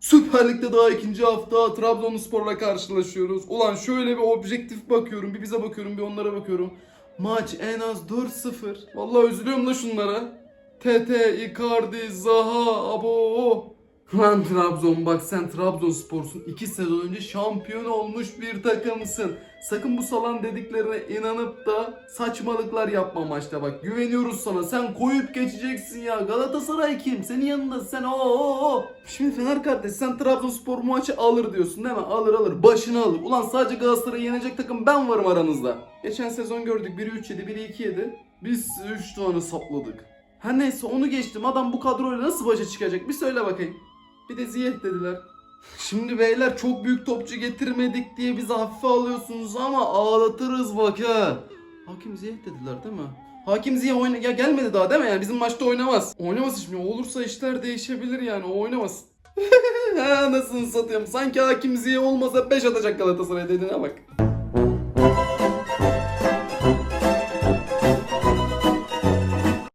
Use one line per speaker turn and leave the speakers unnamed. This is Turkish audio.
Süper Lig'de daha ikinci hafta Trabzonspor'la karşılaşıyoruz. Ulan şöyle bir objektif bakıyorum. Bir bize bakıyorum bir onlara bakıyorum. Maç en az 4-0. Vallahi üzülüyorum da şunlara. TT, Icardi, Zaha, abo. Lan Trabzon bak sen Trabzonspor'sun. 2 sezon önce şampiyon olmuş bir takımsın. Sakın bu salan dediklerine inanıp da saçmalıklar yapma maçta bak. Güveniyoruz sana. Sen koyup geçeceksin ya. Galatasaray kim? Senin yanında sen o o Şimdi Fener kardeş sen Trabzonspor maçı alır diyorsun değil mi? Alır alır. Başını alır. Ulan sadece Galatasaray'ı yenecek takım ben varım aranızda. Geçen sezon gördük. Biri 3 yedi, biri 2 yedi. Biz 3 tane sapladık. Her neyse onu geçtim. Adam bu kadroyla nasıl başa çıkacak? Bir söyle bakayım. Bir de Ziyeh dediler. Şimdi beyler çok büyük topçu getirmedik diye bizi hafife alıyorsunuz ama ağlatırız bak ha. Hakim Ziyeh dediler değil mi? Hakim Ziyeh oyna ya gelmedi daha değil mi? Yani bizim maçta oynamaz. Oynamaz şimdi. Olursa işler değişebilir yani. O oynamaz. ha nasıl satıyorum? Sanki Hakim Ziyeh olmasa 5 atacak Galatasaray dediğine bak.